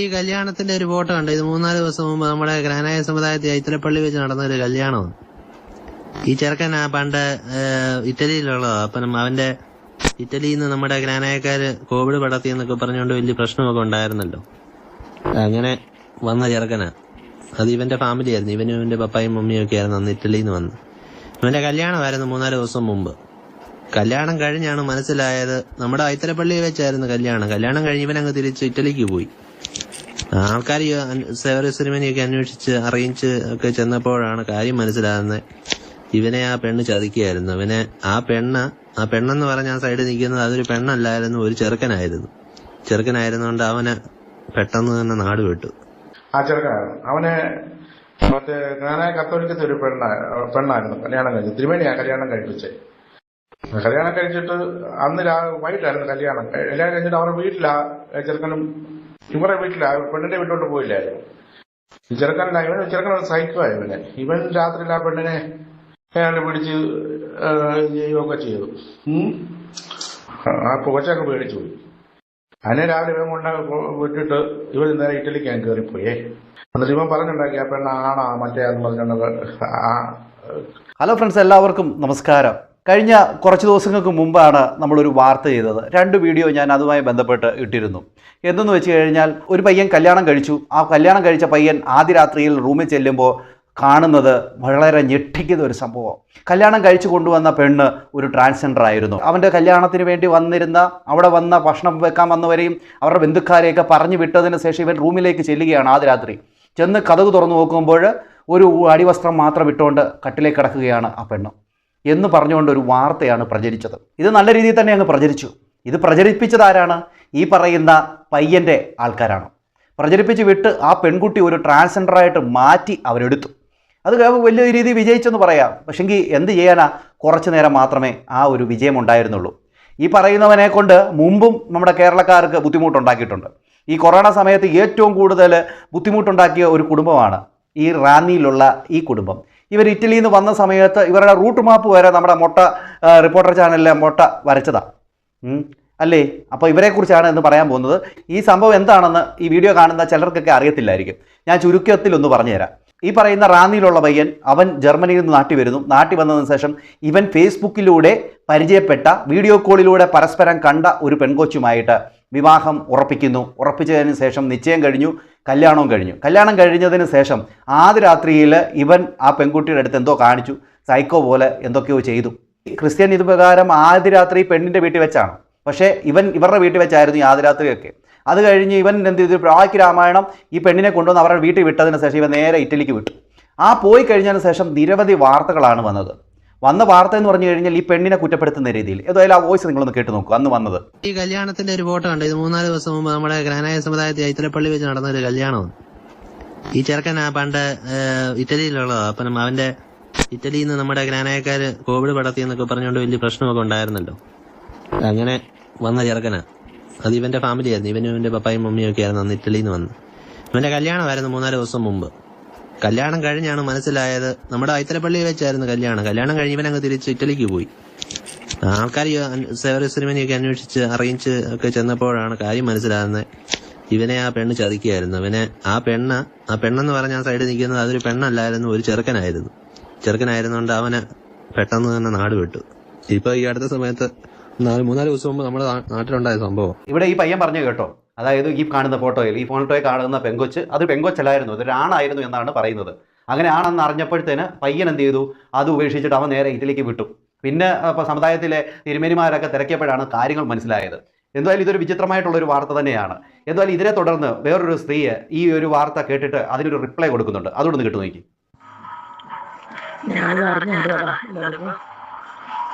ഈ കല്യാണത്തിന്റെ ഒരു ഫോട്ടോ ഉണ്ട് ഇത് മൂന്നാൽ ദിവസം മുമ്പ് നമ്മുടെ ഗ്രാനായ സമുദായത്തിൽ ഐത്തലപ്പള്ളി വെച്ച് നടന്ന ഒരു കല്യാണമാണ്. ഈ ചെറുക്കൻ ആ പണ്ട് ഇറ്റലിയിലുള്ളതാ. അപ്പം അവന്റെ ഇറ്റലിയിൽ നിന്ന് നമ്മുടെ ഗ്രാനായക്കാര് കോവിഡ് പടർത്തി എന്നൊക്കെ പറഞ്ഞുകൊണ്ട് വലിയ പ്രശ്നമൊക്കെ ഉണ്ടായിരുന്നല്ലോ. അങ്ങനെ വന്ന ചെറുക്കനാ. അത് ഇവന്റെ ഫാമിലി ആയിരുന്നു. ഇവനും ഇവന്റെ പപ്പായും മമ്മിയും ഒക്കെ ആയിരുന്നു അന്ന് ഇറ്റലിയിൽ നിന്ന് വന്ന് ഇവന്റെ കല്യാണമായിരുന്നു മൂന്നാൽ ദിവസം മുമ്പ്. കല്യാണം കഴിഞ്ഞാണ് മനസ്സിലായത് നമ്മുടെ ഐത്തലപ്പള്ളിയിൽ വെച്ചായിരുന്നു കല്യാണം. കല്യാണം കഴിഞ്ഞ് ഇവനങ്ങ് തിരിച്ച് ഇറ്റലിക്ക് പോയി. ആൾക്കാർ സേവറി സിനിമനെയൊക്കെ അന്വേഷിച്ച് അറിയിച്ച് ഒക്കെ ചെന്നപ്പോഴാണ് കാര്യം മനസ്സിലാകുന്നത്. ഇവനെ ആ പെണ്ണ് ചതിക്കുകയായിരുന്നു. അവനെ ആ പെണ്ണ് ആ പെണ്ണെന്ന് പറഞ്ഞ ആ സൈഡിൽ നിൽക്കുന്നത് അതൊരു പെണ്ണല്ലായിരുന്നു ഒരു ചെറുക്കനായിരുന്നു. ചെറുക്കനായിരുന്നുകൊണ്ട് അവനെ പെട്ടെന്ന് തന്നെ നാട് വിട്ടു. ആ ചെറുക്കനായിരുന്നു. അവനെ മറ്റേ ഞാനായ കത്തോലിക്കത്തെ ഒരു പെണ്ണ പെണ്ണായിരുന്നു കല്യാണം കഴിച്ചു ത്രിമേണിയാ കല്യാണം കഴിപ്പിച്ചേ. കല്യാണം കഴിച്ചിട്ട് അന്ന് വൈകിട്ടായിരുന്നു കല്യാണം. കല്യാണം കഴിച്ചിട്ട് അവരുടെ വീട്ടിലാ ചെറുക്കനും ഇവരുടെ വീട്ടിലാ പെണ്ണിന്റെ വീട്ടിലോട്ട് പോയില്ലായിരുന്നു. ചെറുക്കനല്ല ഇവൻ ചെറുക്കൻ സൈക്കോ ഇവനെ ഇവൻ രാത്രിയിൽ ആ പെണ്ണിനെ അയാൾ പിടിച്ച് ചെയ്യുകയൊക്കെ ചെയ്തു. ആ പുകച്ചൊക്കെ പേടിച്ചു പോയി. അതിനെ രാവിലെ ഇവൻ കൊണ്ട് വിട്ടിട്ട് ഇവൻ നേരെ ഇറ്റലിക്ക് ഞാൻ കയറിപ്പോയേ. എന്നിട്ട് ഇവൻ പറഞ്ഞുണ്ടാക്കി ആ പെണ്ണ മറ്റേ പറഞ്ഞുകൊണ്ട് ആ ഹലോ ഫ്രണ്ട്സ് എല്ലാവർക്കും നമസ്കാരം. കഴിഞ്ഞ കുറച്ച് ദിവസങ്ങൾക്ക് മുമ്പാണ് നമ്മളൊരു വാർത്ത ചെയ്തത്. രണ്ട് വീഡിയോ ഞാൻ അതുമായി ബന്ധപ്പെട്ട് ഇട്ടിരുന്നു. എന്തെന്ന് വെച്ച് കഴിഞ്ഞാൽ ഒരു പയ്യൻ കല്യാണം കഴിച്ചു. ആ കല്യാണം കഴിച്ച പയ്യൻ ആദ്യ രാത്രിയിൽ റൂമിൽ ചെല്ലുമ്പോൾ കാണുന്നത് വളരെ ഞെട്ടിക്കുന്ന ഒരു സംഭവം. കല്യാണം കഴിച്ചു കൊണ്ടുവന്ന പെണ്ണ് ഒരു ട്രാൻസ്ജെൻഡർ ആയിരുന്നു. അവന്റെ കല്യാണത്തിന് വേണ്ടി വന്നിരുന്ന അവിടെ വന്ന ഭക്ഷണം വെക്കാൻ വന്നവരെയും അവരുടെ ബന്ധുക്കാരെയൊക്കെ പറഞ്ഞു വിട്ടതിന് ശേഷം ഇവൻ റൂമിലേക്ക് ചെല്ലുകയാണ് ആദ്യ രാത്രി. ചെന്ന് കഥക് തുറന്നു നോക്കുമ്പോൾ ഒരു അടിവസ്ത്രം മാത്രം ഇട്ടുകൊണ്ട് കട്ടിലേക്ക് കിടക്കുകയാണ് ആ പെണ്ണ്. എന്ന് പറഞ്ഞുകൊണ്ട് ഒരു വാർത്തയാണ് പ്രചരിച്ചത്. ഇത് നല്ല രീതിയിൽ തന്നെ അങ്ങ് പ്രചരിച്ചു. ഇത് പ്രചരിപ്പിച്ചത് ആരാണ്? ഈ പറയുന്ന പയ്യന്റെ ആൾക്കാരാണ്. പ്രചരിപ്പിച്ച് വിട്ട് ആ പെൺകുട്ടി ഒരു ട്രാൻസ്ജെൻഡറായിട്ട് മാറ്റി അവരെടുത്തു. അത് വലിയ രീതിയിൽ വിജയിച്ചെന്ന് പറയാം. പക്ഷെങ്കിൽ എന്ത് ചെയ്യാനാ? കുറച്ചു നേരം മാത്രമേ ആ ഒരു വിജയം ഉണ്ടായിരുന്നുള്ളൂ. ഈ പറയുന്നവനെ കൊണ്ട് മുമ്പും നമ്മുടെ കേരളക്കാർക്ക് ബുദ്ധിമുട്ടുണ്ടാക്കിയിട്ടുണ്ട്. ഈ കൊറോണ സമയത്ത് ഏറ്റവും കൂടുതൽ ബുദ്ധിമുട്ടുണ്ടാക്കിയ ഒരു കുടുംബമാണ് ഈ റാന്നിയിലുള്ള ഈ കുടുംബം. ഇവർ ഇറ്റലിയിൽ നിന്ന് വന്ന സമയത്ത് ഇവരുടെ റൂട്ട് മാപ്പ് വരെ നമ്മുടെ മൊട്ട റിപ്പോർട്ടർ ചാനലിലെ മൊട്ട വരച്ചതാണ് അല്ലേ? അപ്പോൾ ഇവരെക്കുറിച്ചാണ് എന്ന് പറയാൻ പോകുന്നത്. ഈ സംഭവം എന്താണെന്ന് ഈ വീഡിയോ കാണുന്ന ചിലർക്കൊക്കെ അറിയത്തില്ലായിരിക്കും. ഞാൻ ചുരുക്കത്തിൽ ഒന്ന് പറഞ്ഞുതരാം. ഈ പറയുന്ന റാന്നിയിലുള്ള പയ്യൻ അവൻ ജർമ്മനിയിൽ നിന്ന് നാട്ടി വരുന്നു. നാട്ടി വന്നതിന് ശേഷം ഇവൻ ഫേസ്ബുക്കിലൂടെ പരിചയപ്പെട്ട വീഡിയോ കോളിലൂടെ പരസ്പരം കണ്ട ഒരു പെൺകൊച്ചുമായിട്ട് വിവാഹം ഉറപ്പിക്കുന്നു. ഉറപ്പിച്ചതിന് ശേഷം നിശ്ചയം കഴിഞ്ഞു കല്യാണവും കഴിഞ്ഞു. കല്യാണം കഴിഞ്ഞതിന് ശേഷം ആദ്യ രാത്രിയിൽ ഇവൻ ആ പെൺകുട്ടിയുടെ അടുത്ത് എന്തോ കാണിച്ചു സൈക്കോ പോലെ എന്തൊക്കെയോ ചെയ്തു. ക്രിസ്ത്യൻ ഇത് പ്രകാരം ആദ്യ രാത്രി പെണ്ണിന്റെ വീട്ടിൽ വെച്ചാണ്. പക്ഷേ ഇവൻ ഇവരുടെ വീട്ടിൽ വെച്ചായിരുന്നു ഈ ആദ്യ രാത്രിയൊക്കെ. അത് കഴിഞ്ഞ് ഇവൻ എന്ത് ചെയ്തു? പ്രാക്ക് രാമായണം ഈ പെണ്ണിനെ കൊണ്ടുവന്ന് അവരുടെ വീട്ടിൽ വിട്ടതിന് ശേഷം ഇവൻ നേരെ ഇറ്റലിക്ക് വിട്ടു. ആ പോയി കഴിഞ്ഞതിന് ശേഷം നിരവധി വാർത്തകളാണ് വന്നത്. വന്ന വാർത്ത എന്ന് പറഞ്ഞു കഴിഞ്ഞാൽ ഈ പെണ്ണിനെ കുറ്റപ്പെടുത്തുന്ന രീതിയിൽ. ഏതായാലും ആ വോയിസ് നിങ്ങളൊന്ന് കേട്ട് നോക്കൂ. അന്ന് വന്നത്. ഈ കല്യാണത്തിന്റെ ഒരു ഫോട്ടോ ഉണ്ട് ഇത് മൂന്നാൽ ദിവസം മുമ്പ് നമ്മുടെ ഗ്രാനായ സമുദായത്തിൽ ഐത്തലപ്പള്ളി വെച്ച് നടന്ന ഒരു കല്യാണം ഈ ചെറുക്കൻ പണ്ട് ഇറ്റലിയിലുള്ളതാ. അപ്പം അവന്റെ ഇറ്റലിയിൽ നിന്ന് നമ്മുടെ ഗ്രാനായക്കാര് കോവിഡ് പടത്തി എന്നൊക്കെ പറഞ്ഞുകൊണ്ട് വലിയ പ്രശ്നമൊക്കെ ഉണ്ടായിരുന്നല്ലോ. അങ്ങനെ വന്ന ചെറുക്കനാ. അത് ഇവന്റെ ഫാമിലി ആയിരുന്നു. ഇവനും ഇവന്റെ പപ്പായും മമ്മിയും ഒക്കെ ആയിരുന്നു അന്ന് ഇറ്റലിയിൽ നിന്ന് വന്ന് ഇവന്റെ കല്യാണമായിരുന്നു മൂന്നാൽ ദിവസം മുമ്പ്. കല്യാണം കഴിഞ്ഞാണ് മനസ്സിലായത്. നമ്മുടെ ഐത്തലപ്പള്ളിയിൽ വെച്ചായിരുന്നു കല്യാണം. കല്യാണം കഴിഞ്ഞവൻ അങ്ങ് തിരിച്ച് ഇറ്റലിക്ക് പോയി. ആൾക്കാർ സേവറി സിനിമനെയൊക്കെ അന്വേഷിച്ച് അറിയിച്ച് ഒക്കെ ചെന്നപ്പോഴാണ് കാര്യം മനസ്സിലാകുന്നത്. ഇവനെ ആ പെണ്ണ് ചതിക്കുകയായിരുന്നു. ഇവനെ ആ പെണ്ണ് ആ പെണ്ണെന്ന് പറഞ്ഞ ആ സൈഡിൽ നിൽക്കുന്നത് അതൊരു പെണ്ണല്ലായിരുന്നു ഒരു ചെറുക്കനായിരുന്നു. ചെറുക്കനായിരുന്നുകൊണ്ട് അവനെ പെട്ടെന്ന് തന്നെ നാട് വിട്ടു. ഇപ്പൊ ഈ അടുത്ത സമയത്ത് നാല് മൂന്നാൽ ദിവസം മുമ്പ് നമ്മുടെ നാട്ടിലുണ്ടായ സംഭവം. ഇവിടെ ഈ പയ്യൻ പറഞ്ഞു കേട്ടോ. അതായത് ഈ കാണുന്ന ഫോട്ടോയിൽ ഈ ഫോട്ടോയിൽ കാണുന്ന പെങ്കൊച്ച് അത് പെങ്കൊച്ചല്ലായിരുന്നു അതൊരു ആണായിരുന്നു എന്നാണ് പറയുന്നത്. അങ്ങനെ ആണെന്ന് അറിഞ്ഞപ്പോഴത്തേന് പയ്യൻ എന്ത് ചെയ്തു? അത് ഉപേക്ഷിച്ചിട്ട് അവൻ നേരെ ഇതിലേക്ക് വിട്ടു. പിന്നെ ഇപ്പോൾ സമുദായത്തിലെ തിരുമേനിമാരൊക്കെ തിരക്കിയപ്പോഴാണ് കാര്യങ്ങൾ മനസ്സിലായത്. എന്തായാലും ഇതൊരു വിചിത്രമായിട്ടുള്ള ഒരു വാർത്ത തന്നെയാണ്. എന്തായാലും ഇതിനെ തുടർന്ന് വേറൊരു സ്ത്രീയെ ഈ ഒരു വാർത്ത കേട്ടിട്ട് അതിനൊരു റിപ്ലൈ കൊടുക്കുന്നുണ്ട്. അതുകൊണ്ട് കേട്ടു നോക്കി ഞാൻ അറിഞ്ഞു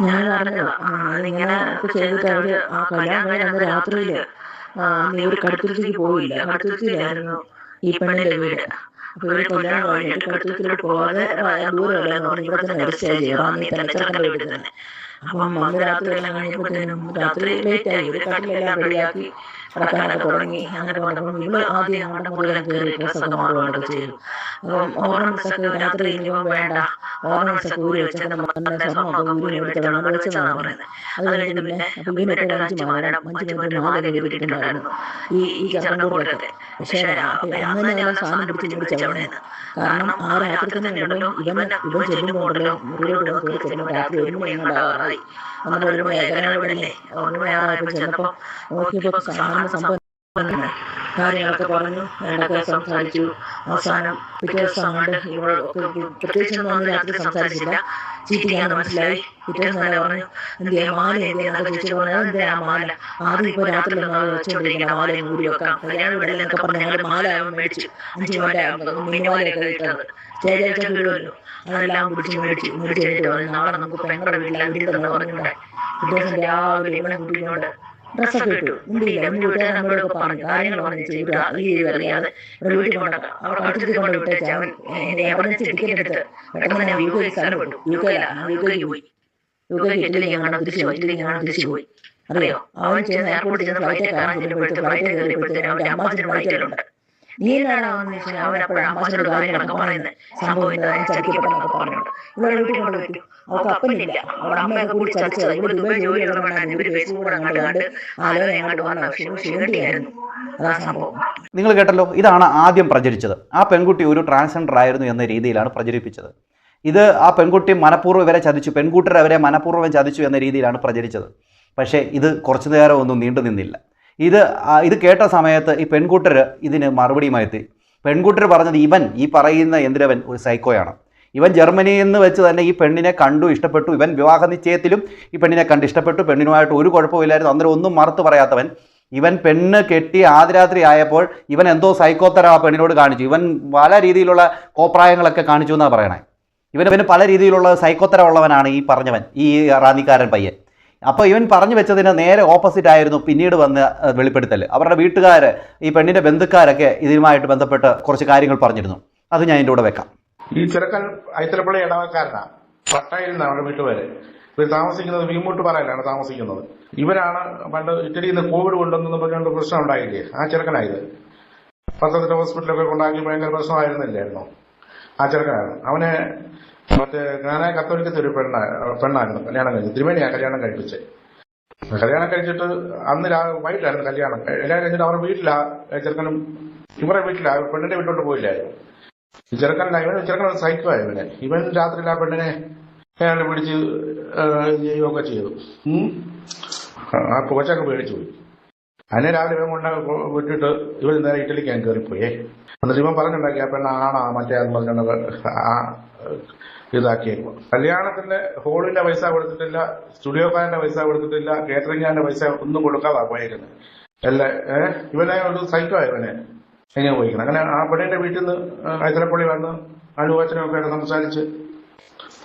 ഞാൻ അറിഞ്ഞു ചെയ്തിട്ട് അവർ ആ കല്യാണം കഴിഞ്ഞ രാത്രിയിൽ നീ ഒരു കടുത്തുരുത്തിക്ക് പോയില്ല. കടുത്തുരുത്തിയിലായിരുന്നു ഈ പെണ്ണിന്റെ വീട്. അപ്പൊ ഇവർ കല്യാണം കഴിഞ്ഞിട്ട് കടുത്തുരുത്തിലോട്ട് പോവാതെ ആ, ദൂരമല്ലെന്ന് പറഞ്ഞ് ഇവിടെ തന്നെ സ്റ്റേ ചെയ്യും റാന്നി തന്നെ വീട്ടിൽ തന്നെ. അപ്പം അന്ന് രാത്രി എല്ലാം കഴിഞ്ഞപ്പോഴത്തേനും രാത്രി ലേറ്റ് ആയി. ഒരു കട്ടിലെല്ലാം റെഡിയാക്കി നടക്കാനൊക്കെ തുടങ്ങി. അങ്ങനെ വന്നപ്പോൾ ഇവൾ ആദ്യം അവരുടെ മുതലേ കയറി ഡ്രസ്സൊക്കെ മാറുകയൊക്കെ ചെയ്തു. അപ്പം ഓർണമെന്റ്സ് ഒക്കെ രാത്രി കഴിഞ്ഞപ്പോൾ വേണ്ട. ഓർണമെന്റ്സ് ഒക്കെ ഊരി വെച്ചേക്കണം മണ്ണ് സ്വർണമൊക്കെ ഊരി എടുത്തതാണ് വിളിച്ചതാണ് പറയുന്നത്. അത് കഴിഞ്ഞിട്ട് പിന്നെ ഇവനൊക്കെ ഒരു അഞ്ച് മാല അഞ്ച് പേര് മാല കയറിയിട്ടുണ്ടായിരുന്നു ഈ ഈ ചെറുക്കൻകൂടൊക്കെ പക്ഷേ അങ്ങനെ ഞാൻ സാധനം പിടിച്ച് മേടിച്ച് അവിടെ നിന്ന്. കാരണം ആ രാത്രി തന്നെ ഉണ്ടല്ലോ ഇവൻ ഇവൻ ചെല്ലുമ്പോണ്ടല്ലോ മുറിയിലോട്ട് വന്ന് കയറി ചെല്ലുമ്പോൾ രാത്രി ഒരു മണി ഉണ്ടാകാറായി അന്നേരം ഏകനാവിടല്ലേ ഒരു മണിയാറായപ്പോൾ ചെന്നപ്പോൾ നോക്കിയപ്പോൾ സാധാരണ സംഭവം. കാര്യങ്ങളൊക്കെ പറഞ്ഞു അതിനൊക്കെ സംസാരിച്ചു. അവസാനം പിറ്റേ ദിവസം അങ്ങോട്ട് പ്രത്യേകിച്ച് അന്ന് രാത്രി സംസാരിച്ചില്ല. ചീറ്റിക്കാൻ മനസ്സിലായി. പിറ്റേ ദിവസം തന്നെ പറഞ്ഞു എന്തിയാ മാല എന്തിനാ ചോദിച്ചു പറഞ്ഞു എന്തിനാ ആ മാല? ആദ്യം ഇപ്പോൾ രാത്രി നമ്മൾ വെച്ചുകൊണ്ടിരിക്കുന്ന മാല മൂടി വെക്കാം. കല്യാണം വിടലെന്നൊക്കെ പറഞ്ഞ് ഞങ്ങൾ മാല മേടിച്ചു അഞ്ച് മാല മിന്നുമാലയൊക്കെ ഇട്ടത്. സ്റ്റേജ് വീടുമല്ലോ അതെല്ലാം പിടിച്ച് മേടിച്ചു മേടിച്ച് കഴിഞ്ഞിട്ട് പറഞ്ഞു നാളെ നമുക്ക് പെങ്ങളുടെ വീട്ടിലാണ് തന്നെ പറഞ്ഞിട്ടുണ്ടായി പിറ്റേ ദിവസം രാവിലെ ഇവിടെ കൂട്ടിക്കൊണ്ട് ഡ്രസ്സൊക്കെ ഇട്ടു മുണ്ടിയില്ല ഒന്ന് വീട്ടുകാർ നമ്മളോടൊക്കെ പറഞ്ഞു കാര്യങ്ങൾ പറഞ്ഞു ചെയ്തു. ഈ അറിയാതെ ഇവിടെ വീട്ടിൽ കൊണ്ടൊക്കെ അവിടെ കൊണ്ട് വിട്ടേച്ച് അവൻ എമർജൻസി ടിക്കറ്റ് എടുത്ത് പെട്ടെന്ന് തന്നെ യു കെ സ്ഥലം വിട്ടു യു കെയിലാണ് യു കെക്ക് പോയി. യു കെക്ക് ഇറ്റലി ഞങ്ങൾ തിരിച്ചു പോയി. തിരിച്ചു പോയി. അറിയോ? അവൻ ചെന്ന് എയർപോർട്ടിൽ ചെന്ന് ഫ്ലൈറ്റ് കയറാൻ ചെല്ലുമ്പോഴത്തെ ഫ്ലൈറ്റ് കയറിയപ്പോഴത്തേക്ക് അവന്റെ അമ്മാച്ചന്റെ ഫ്ലൈറ്റിലുണ്ട്. നീ എന്താണ് അവൻ ചോദിച്ചാൽ അവൻ അപ്പോഴും അമ്മാച്ചന്റെ കാര്യങ്ങളൊക്കെ പറയുന്നത്. സംഭവം ഇന്നതാണ് ചതിക്കപ്പെട്ടെന്നൊക്കെ പറഞ്ഞുകൊണ്ട് ഇവിടെ വീട്ടിൽ കൊണ്ട് വെച്ചു അവൾക്ക് അപ്പനില്ല. അവിടെ അമ്മയൊക്കെ കൂടി ചതിച്ചത് ഇവിടെ ദുബായ് ജോലി ഉള്ളതുകൊണ്ടാണ് ഇവർ ഫേസ്ബുക്ക് അങ്ങോട്ട് കണ്ട് ആലോചന അങ്ങോട്ട് വന്ന ശിവ ശിവണ്ടിയായിരുന്നു അതാ സംഭവം. നിങ്ങൾ കേട്ടല്ലോ ഇതാണ് ആദ്യം പ്രചരിച്ചത്. ആ പെൺകുട്ടി ഒരു ട്രാൻസ്ജെൻഡർ ആയിരുന്നു എന്ന രീതിയിലാണ് പ്രചരിപ്പിച്ചത്. ഇത് ആ പെൺകുട്ടി മനഃപൂർവം ഇവരെ ചതിച്ചു. പെൺകുട്ടികൾ അവരെ മനഃപൂർവം ചതിച്ചു എന്ന രീതിയിലാണ് പ്രചരിച്ചത്. പക്ഷേ ഇത് കുറച്ചു നേരം ഒന്നും നീണ്ടു നിന്നില്ല ഇത് ഇത് കേട്ട സമയത്ത് ഈ പെൺകൂട്ടർ ഇതിന് മറുപടിയുമായി എത്തി പെൺകുട്ടർ പറഞ്ഞത് ഇവൻ ഈ പറയുന്ന എന്തിരവൻ ഒരു സൈക്കോയാണ്. ഇവൻ ജർമ്മനിയിൽ നിന്ന് വെച്ച് തന്നെ ഈ പെണ്ണിനെ കണ്ടു ഇഷ്ടപ്പെട്ടു. ഇവൻ വിവാഹ നിശ്ചയത്തിലും ഈ പെണ്ണിനെ കണ്ട് ഇഷ്ടപ്പെട്ടു. പെണ്ണിനുമായിട്ട് ഒരു കുഴപ്പമില്ലായിരുന്നു. അന്നേരം ഒന്നും മറുത്ത് പറയാത്തവൻ ഇവൻ പെണ്ണ് കെട്ടി ആദ്യരാത്രി ആയപ്പോൾ ഇവൻ എന്തോ സൈക്കോത്തര ആ പെണ്ണിനോട് കാണിച്ചു. ഇവൻ പല രീതിയിലുള്ള കോപ്രായങ്ങളൊക്കെ കാണിച്ചു എന്നാണ് പറയണേ. ഇവൻ ഇവന് പല രീതിയിലുള്ള സൈക്കോത്തര ഉള്ളവനാണ് ഈ പറഞ്ഞവൻ ഈ റാന്നിക്കാരൻ പയ്യൻ. അപ്പോൾ ഇവൻ പറഞ്ഞു വെച്ചതിന് നേരെ ഓപ്പോസിറ്റ് ആയിരുന്നു പിന്നീട് വന്ന വെളിപ്പെടുത്തൽ അവരുടെ വീട്ടുകാർ ഈ പെണ്ണിന്റെ ബന്ധുക്കാരൊക്കെ ഇതിനുമായിട്ട് ബന്ധപ്പെട്ട് കുറച്ച് കാര്യങ്ങൾ പറഞ്ഞിരുന്നു. അത് ഞാൻ എന്റെ കൂടെ വെക്കാം. ഈ ചെറുക്കൻ ഐത്തലപ്പള്ളി ഇടവക്കാരനാ. പട്ടായിൽ നിന്നാണ് അവരുടെ വീട്ടുപേര് ഇവർ താമസിക്കുന്നത് വീമൂട്ട് പറയലാണ് താമസിക്കുന്നത്. ഇവരാണ് പണ്ട് ഇറ്റലിയിൽ നിന്ന് കോവിഡ് കൊണ്ടുവന്നു പറഞ്ഞുകൊണ്ട് പ്രശ്നം ഉണ്ടായില്ലേ? ആ ചെറുക്കനായത് പത്തനംതിട്ട ഹോസ്പിറ്റലൊക്കെ കൊണ്ടാക്കി ഭയങ്കര പ്രശ്നമായിരുന്നില്ലായിരുന്നോ? ആ ചെറുക്കനായിരുന്നു അവനെ മറ്റേ ഞാനായ കത്തോലിക്കത്തെ ഒരു പെണ്ണ പെണ്ണായിരുന്നു കല്യാണം കഴിച്ചു തിരുമേനിയാ കല്യാണം കഴിപ്പിച്ചേ. കല്യാണം കഴിച്ചിട്ട് അന്ന് വൈകിട്ടായിരുന്നു കല്യാണം. കല്യാണം കഴിഞ്ഞിട്ട് അവരുടെ വീട്ടിലാ ചെറുക്കനും ഇവരുടെ വീട്ടിലാ പെണ്ണിന്റെ വീട്ടിലോട്ട് പോയില്ലായിരുന്നു. ഈ ചെറുക്കനല്ല ഇവൻ ചെറുക്കൻ സൈക്കോ ഇവനെ. ഇവൻ രാത്രിയിൽ ആ പെണ്ണിനെ പിടിച്ച് ചെയ്യുകയൊക്കെ ചെയ്തു. ആ പോച്ചൊക്കെ പേടിച്ചു പോയി. അതിനെ രാവിലെ ഇവൻ കൊണ്ട് വിട്ടിട്ട് ഇവൻ നേരെ ഇറ്റലിക്ക് ഞാൻ കയറിപ്പോയേ എന്നിട്ട് ഇവൻ പറഞ്ഞുണ്ടാക്കി ആ പെണ്ണ ആണാ മറ്റേ ആ ഇതാക്കിയേക്കുക കല്യാണത്തിന്റെ ഹോളിന്റെ പൈസ കൊടുത്തിട്ടില്ല സ്റ്റുഡിയോക്കാരന്റെ പൈസ കൊടുത്തിട്ടില്ല കേറ്ററിംഗാന്റെ പൈസ ഒന്നും കൊടുക്കാതാ പോയേക്കുന്നത് അല്ല ഇവനെ ഒരു സൈക്കോ ഇവനെ. എങ്ങനെ പോയിക്കണം അങ്ങനെ ആ പെണ്ണിന്റെ വീട്ടിൽ നിന്ന് ഹൈദരപ്പള്ളി വന്ന് അനുവാച്ചനൊക്കെ സംസാരിച്ച്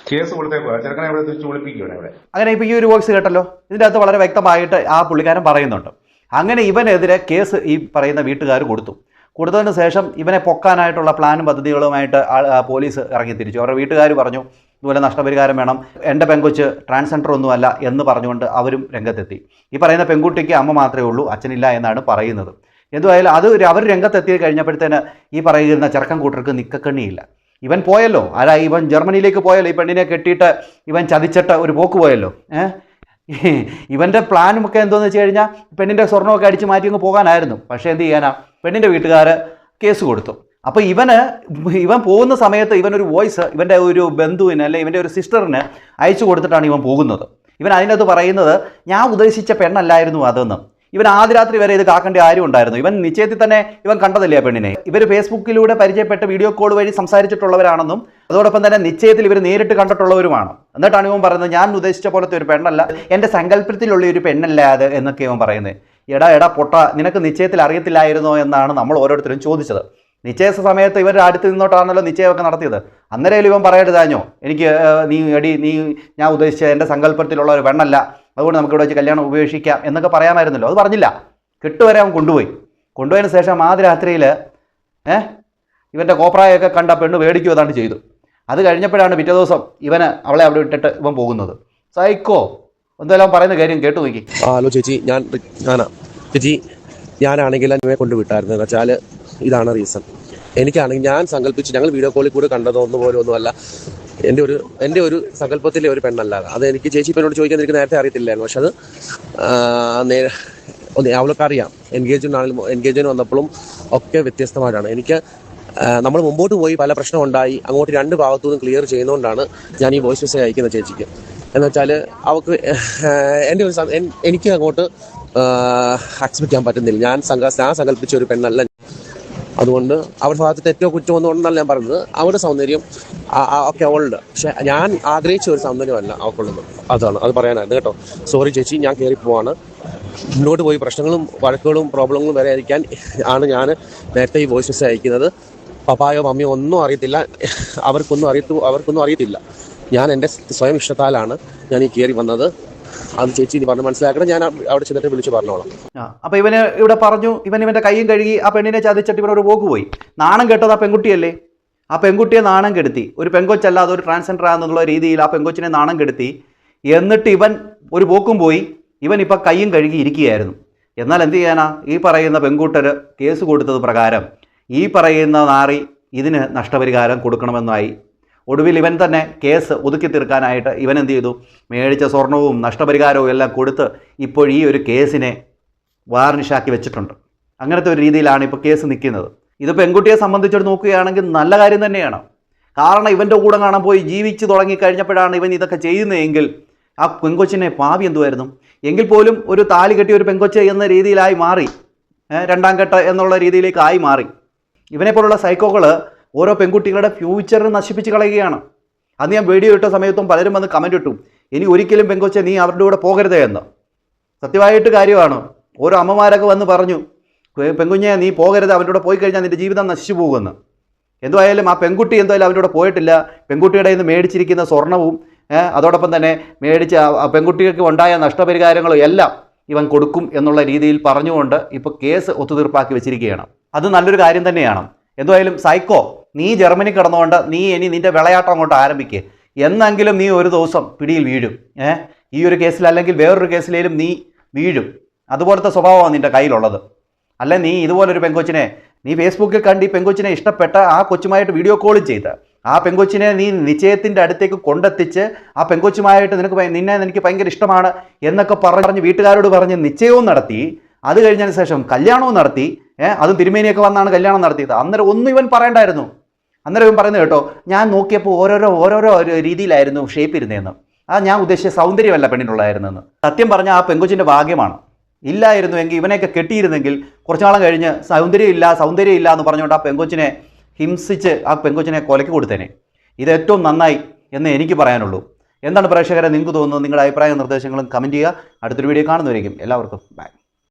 കേസ് കൊടുത്തേക്കുക ചെറുക്കനെ ഇവിടെ തിരിച്ചു വിളിപ്പിക്കുകയാണ് ഇവിടെ. അങ്ങനെ ഇപ്പൊ ഈ ഒരു വോയിസ് കേട്ടല്ലോ. ഇതിന്റെ അകത്ത് വളരെ വ്യക്തമായിട്ട് ആ പുള്ളിക്കാരൻ പറയുന്നുണ്ട്. അങ്ങനെ ഇവനെതിരെ കേസ് ഈ പറയുന്ന വീട്ടുകാർ കൊടുത്തു. കൊടുത്തതിന് ശേഷം ഇവനെ പൊക്കാനായിട്ടുള്ള പ്ലാനും പദ്ധതികളുമായിട്ട് പോലീസ് ഇറങ്ങി തിരിച്ചു. അവരുടെ വീട്ടുകാർ പറഞ്ഞു ഇതുപോലെ നഷ്ടപരിഹാരം വേണം. എന്റെ പെങ്കൊച്ച് ട്രാൻസ്ജെൻഡർ ഒന്നുമല്ല എന്ന് പറഞ്ഞുകൊണ്ട് അവരും രംഗത്തെത്തി. ഈ പറയുന്ന പെൺകുട്ടിക്ക് അമ്മ മാത്രമേ ഉള്ളൂ അച്ഛനില്ല എന്നാണ് പറയുന്നത്. എന്തുമായാലും അത് അവർ രംഗത്തെത്തി കഴിഞ്ഞപ്പോഴത്തേന് ഈ പറയുന്ന ചെറുക്കൻ കൂട്ടർക്ക് നിക്കക്കണ്ണിയില്ല. ഇവൻ പോയല്ലോ. അല്ല ഇവൻ ജർമ്മനിയിലേക്ക് പോയല്ലോ. ഈ പെണ്ണിനെ കെട്ടിയിട്ട് ഇവൻ ചതിച്ചിട്ട് ഒരു പോക്ക് പോയല്ലോ. ഏഹ് ഇവന്റെ പ്ലാനും ഒക്കെ എന്തോന്ന് വെച്ച് കഴിഞ്ഞാൽ പെണ്ണിന്റെ സ്വർണമൊക്കെ അടിച്ച് മാറ്റി അങ്ങ് പോകാനായിരുന്നു. പക്ഷേ എന്ത് ചെയ്യാനാ? പെണ്ണിന്റെ വീട്ടുകാർ കേസ് കൊടുത്തു. അപ്പോൾ ഇവന് ഇവൻ പോകുന്ന സമയത്ത് ഇവനൊരു വോയിസ് ഇവന്റെ ഒരു ബന്ധുവിന് അല്ലെ ഇവന്റെ ഒരു സിസ്റ്ററിന് അയച്ചു കൊടുത്തിട്ടാണ് ഇവൻ പോകുന്നത്. ഇവൻ അതിനകത്ത് പറയുന്നത് ഞാൻ ഉദ്ദേശിച്ച പെണ്ണല്ലായിരുന്നു അതെന്ന്. ഇവൻ ആദ്യ രാത്രി വരെ ഇത് കാക്കേണ്ട ആരും ഉണ്ടായിരുന്നു. ഇവൻ നിശ്ചയത്തിൽ തന്നെ ഇവൻ കണ്ടതല്ലേ പെണ്ണിനെ? ഇവർ ഫേസ്ബുക്കിലൂടെ പരിചയപ്പെട്ട വീഡിയോ കോൾ വഴി സംസാരിച്ചിട്ടുള്ളവരാണെന്നും അതോടൊപ്പം തന്നെ നിശ്ചയത്തിൽ ഇവർ നേരിട്ട് കണ്ടിട്ടുള്ളവരുമാണ്. എന്നിട്ടാണ് ഇവൻ പറയുന്നത് ഞാൻ ഉദ്ദേശിച്ച പോലത്തെ ഒരു പെണ്ണല്ല എന്റെ സങ്കല്പത്തിലുള്ള ഒരു പെണ്ണല്ല അത്? എന്നൊക്കെ ഇവൻ പറയുന്നത്. എടാ എടാ പൊട്ട നിനക്ക് നിശ്ചയത്തിൽ അറിയത്തില്ലായിരുന്നോ? എന്നാണ് നമ്മൾ ഓരോരുത്തരും ചോദിച്ചത്. നിശ്ചയ സമയത്ത് ഇവരുടെ അടുത്ത് നിന്നോട്ടാണല്ലോ നിശ്ചയമൊക്കെ നടത്തിയത്. അന്നേരം ഇവൻ പറയരുതാഞ്ഞോ എനിക്ക് നീ എടി നീ ഞാൻ ഉദ്ദേശിച്ച എന്റെ സങ്കല്പത്തിലുള്ള ഒരു പെണ്ണല്ല. അതുകൊണ്ട് നമുക്ക് ഇവിടെ വെച്ച് കല്യാണം ഉപേക്ഷിക്കാം എന്നൊക്കെ പറയാമായിരുന്നല്ലോ. അത് പറഞ്ഞില്ല. കിട്ടുവരെ അവൻ കൊണ്ടുപോയി. കൊണ്ടുപോയതിന് ശേഷം ആ രാത്രിയിൽ ഏഹ് ഇവന്റെ കോപ്രായൊക്കെ കണ്ട പെണ്ണ് മേടിക്കുക ഏതാണ്ട് ചെയ്തു. അത് കഴിഞ്ഞപ്പോഴാണ് പിറ്റേ ദിവസം ഇവന് അവളെ അവിടെ ഇട്ടിട്ട് ഇവൻ പോകുന്നത്. സൈക്കോ എന്തെല്ലാം പറയുന്ന കാര്യം കേട്ടു നോക്കി. ഹലോ ചേച്ചി ഞാൻ ഞാനാ. ചേച്ചി ഞാനാണെങ്കിൽ എന്നെ കൊണ്ടുവിട്ടായിരുന്നു. എന്ന് വെച്ചാൽ ഇതാണ് റീസൺ എനിക്കാണെങ്കിൽ ഞാൻ സങ്കല്പിച്ച് ഞങ്ങൾ വീഡിയോ കോളിൽ കൂടെ കണ്ടതോ ഒന്നും പോലും ഒന്നുമല്ല എന്റെ ഒരു എന്റെ ഒരു സങ്കല്പത്തിലെ ഒരു പെണ്ണല്ല അത്. എനിക്ക് ചേച്ചി എന്നോട് ചോദിക്കാൻ എനിക്ക് നേരത്തെ അറിയത്തില്ലായിരുന്നു. പക്ഷെ അത് ആ, നേ- ഒന്ന് അവൾക്ക് അറിയാം എൻഗേജ്മെന്റ് ആണെങ്കിലും എൻഗേജ്മെന്റ് വന്നപ്പോഴും ഒക്കെ വ്യത്യസ്തമായിട്ടാണ്. എനിക്ക് നമ്മൾ മുമ്പോട്ട് പോയി പല പ്രശ്നം ഉണ്ടായി. അങ്ങോട്ട് രണ്ട് ഭാഗത്തു നിന്നും ക്ലിയർ ചെയ്യുന്നതുകൊണ്ടാണ് ഞാൻ ഈ വോയിസ് മെസ്സേജ് അയക്കുന്നത് ചേച്ചിക്ക്. എന്ന് വെച്ചാൽ അവൾക്ക് എന്റെ ഒരു എനിക്ക് അങ്ങോട്ട് അക്സെപ്റ്റ് ചെയ്യാൻ പറ്റുന്നില്ല. ഞാൻ സങ്ക ഞാൻ സങ്കല്പിച്ച ഒരു പെണ്ണല്ല അതുകൊണ്ട് അവരുടെ ഭാഗത്ത് തെറ്റോ ഒന്നും ഉണ്ടെന്നല്ല ഞാൻ പറഞ്ഞത്. അവരുടെ സൗന്ദര്യം ഓക്കെ അവളുണ്ട് പക്ഷെ ഞാൻ ആഗ്രഹിച്ച ഒരു സൗന്ദര്യമല്ല അവൾക്കുള്ളത് അതാണ്. അത് പറയാനായിരുന്നു കേട്ടോ. സോറി ചേച്ചി ഞാൻ കയറി പോവാണ്. മുന്നോട്ട് പോയി പ്രശ്നങ്ങളും വഴക്കുകളും പ്രോബ്ലങ്ങളും വരെ അയക്കാൻ ആണ് ഞാൻ നേരത്തെ ഈ വോയിസ് മെസ്സേജ് അയക്കുന്നത്. പപ്പായോ മമ്മിയോ ഒന്നും അറിയത്തില്ല. അവർക്കൊന്നും അറിയത്തു അവർക്കൊന്നും അറിയത്തില്ല. ഞാൻ എന്റെ സ്വയം ഇഷ്ടത്താലാണ് ഞാൻ ഈ കയറി വന്നത്. അത് ചേച്ചി ഇനി പറഞ്ഞ് മനസ്സിലാക്കണം. ഞാൻ അവിടെ ചെന്നിട്ട് വിളിച്ചു പറഞ്ഞോളാം. അപ്പൊ ഇവന് ഇവിടെ പറഞ്ഞു ഇവൻ ഇവന്റെ കൈയും കഴുകി ആ പെണ്ണിനെ ചതിച്ചിട്ട് ഒരു പോക്ക് പോയി. നാണം കെട്ടത് ആ പെൺകുട്ടിയല്ലേ? ആ പെൺകുട്ടിയെ നാണം കെടുത്തി. ഒരു പെങ്കൊച്ചല്ല അതൊരു ട്രാൻസ്ജെൻഡർ ആണെന്നുള്ള രീതിയിൽ ആ പെങ്കൊച്ചിനെ നാണം കെടുത്തി. എന്നിട്ട് ഇവൻ ഒരു പോക്കും പോയി. ഇവൻ ഇപ്പം കൈയും കഴുകി ഇരിക്കുകയായിരുന്നു. എന്നാൽ എന്ത് ചെയ്യാനാ? ഈ പറയുന്ന പെൺകൂട്ടർ കേസ് കൊടുത്തത് പ്രകാരം ഈ പറയുന്ന നാറി ഇതിന് നഷ്ടപരിഹാരം കൊടുക്കണമെന്നായി. ഒടുവിൽ ഇവൻ തന്നെ കേസ് ഒതുക്കി തീർക്കാനായിട്ട് ഇവൻ എന്ത് ചെയ്തു? മേടിച്ച സ്വർണവും നഷ്ടപരിഹാരവും എല്ലാം കൊടുത്ത് ഇപ്പോൾ ഈ ഒരു കേസിനെ വാർണിഷാക്കി വെച്ചിട്ടുണ്ട്. അങ്ങനത്തെ ഒരു രീതിയിലാണ് ഇപ്പോൾ കേസ് നിൽക്കുന്നത്. ഇത് പെൺകുട്ടിയെ സംബന്ധിച്ചിട്ട് നോക്കുകയാണെങ്കിൽ നല്ല കാര്യം തന്നെയാണ്. കാരണം ഇവന്റെ കൂടെ കാണാൻ പോയി ജീവിച്ച് തുടങ്ങിക്കഴിഞ്ഞപ്പോഴാണ് ഇവൻ ഇതൊക്കെ ചെയ്യുന്നതെങ്കിൽ ആ പെങ്കൊച്ചിനെ പാവി എന്തുമായിരുന്നു എങ്കിൽ പോലും ഒരു താലി കെട്ടിയ ഒരു പെങ്കൊച്ച് എന്ന രീതിയിലായി മാറി. രണ്ടാം ഘട്ട എന്നുള്ള രീതിയിലേക്ക് ആയി മാറി. ഇവനെ പോലുള്ള സൈക്കോകൾ ഓരോ പെൺകുട്ടികളുടെ ഫ്യൂച്ചർ നശിപ്പിച്ച് കളയുകയാണ്. അന്ന് ഞാൻ വീഡിയോ ഇട്ട സമയത്തും പലരും വന്ന് കമന്റ് ഇട്ടു. ഇനി ഒരിക്കലും പെങ്കൊച്ചെ നീ അവരുടെ കൂടെ പോകരുതേ എന്ന്. സത്യമായിട്ട് കാര്യമാണ്. ഓരോ അമ്മമാരൊക്കെ വന്ന് പറഞ്ഞു "പെ- പെങ്കുഞ്ഞെ നീ പോകരുത് അവന്റെ കൂടെ പോയി കഴിഞ്ഞാൽ നിന്റെ ജീവിതം നശിച്ചു പോകുമെന്ന്. എന്തായാലും ആ പെൺകുട്ടി എന്തായാലും അവന്റെ കൂടെ പോയിട്ടില്ല. പെൺകുട്ടിയുടെ നിന്ന് മേടിച്ചിരിക്കുന്ന സ്വർണവും അതോടൊപ്പം തന്നെ മേടിച്ച പെൺകുട്ടികൾക്ക് ഉണ്ടായ നഷ്ടപരിഹാരങ്ങളും എല്ലാം ഇവൻ കൊടുക്കും എന്നുള്ള രീതിയിൽ പറഞ്ഞുകൊണ്ട് ഇപ്പോൾ കേസ് ഒത്തുതീർപ്പാക്കി വെച്ചിരിക്കുകയാണ്. അത് നല്ലൊരു കാര്യം തന്നെയാണ്. എന്തായാലും സൈക്കോ നീ ജർമ്മനി കിടന്നുകൊണ്ട് നീ ഇനി നിന്റെ വിളയാട്ടം അങ്ങോട്ട് ആരംഭിക്കുക എന്നെങ്കിലും നീ ഒരു ദിവസം പിടിയിൽ വീഴും. ഏ? ഈ ഒരു കേസിൽ അല്ലെങ്കിൽ വേറൊരു കേസിലേലും നീ വീഴും. അതുപോലത്തെ സ്വഭാവമാണ് നിന്റെ കയ്യിലുള്ളത്. അല്ല നീ ഇതുപോലൊരു പെങ്കൊച്ചിനെ നീ ഫേസ്ബുക്കിൽ കണ്ട് ഈ പെങ്കൊച്ചിനെ ഇഷ്ടപ്പെട്ട ആ കൊച്ചുമായിട്ട് വീഡിയോ കോൾ ചെയ്ത്. ആ പെങ്കൊച്ചിനെ നീ നിശ്ചയത്തിന്റെ അടുത്തേക്ക് കൊണ്ടെത്തിച്ച് ആ പെങ്കൊച്ചുമായിട്ട് നിനക്ക് നിന്നെ എനിക്ക് ഭയങ്കര ഇഷ്ടമാണ് എന്നൊക്കെ പറഞ്ഞ് വീട്ടുകാരോട് പറഞ്ഞ് നിശ്ചയവും നടത്തി. അത് കഴിഞ്ഞതിന് ശേഷം കല്യാണവും നടത്തി. ഏഹ് അതും തിരുമേനിയൊക്കെ വന്നാണ് കല്യാണം നടത്തിയത്. അന്നേരം ഒന്നും ഇവൻ പറയണ്ടായിരുന്നു. അന്നേരം ഇവൻ പറയുന്നത് കേട്ടോ ഞാൻ നോക്കിയപ്പോൾ ഓരോരോ ഓരോരോ രീതിയിലായിരുന്നു ഷേപ്പ് ഇരുന്നതെന്ന് ആ ഞാൻ ഉദ്ദേശിച്ച സൗന്ദര്യമല്ല പെണ്ണിനുള്ളായിരുന്നെന്ന് സത്യം പറഞ്ഞാൽ ആ പെങ്കൊച്ചിന്റെ ഭാഗ്യമാണ്. ഇല്ലായിരുന്നു എങ്കിൽ ഇവനെയൊക്കെ കെട്ടിയിരുന്നെങ്കിൽ കുറച്ചു നാളം കഴിഞ്ഞ് സൗന്ദര്യമില്ല സൗന്ദര്യം ഇല്ല എന്ന് പറഞ്ഞുകൊണ്ട് ആ പെങ്കൊച്ചിനെ ഹിംസിച്ച് ആ പെങ്കൊച്ചിനെ കൊലയ്ക്ക് കൊടുത്തേനെ. ഇത് ഏറ്റവും നന്നായി എന്ന് എനിക്ക് പറയാനുള്ളൂ. എന്താണ് പ്രേക്ഷകരെ നിങ്ങൾക്ക് തോന്നുന്നത്? നിങ്ങളുടെ അഭിപ്രായ നിർദ്ദേശങ്ങളും കമന്റ് ചെയ്യുക. അടുത്തൊരു വീഡിയോ കാണുന്നവരേക്കും. എല്ലാവർക്കും ബൈ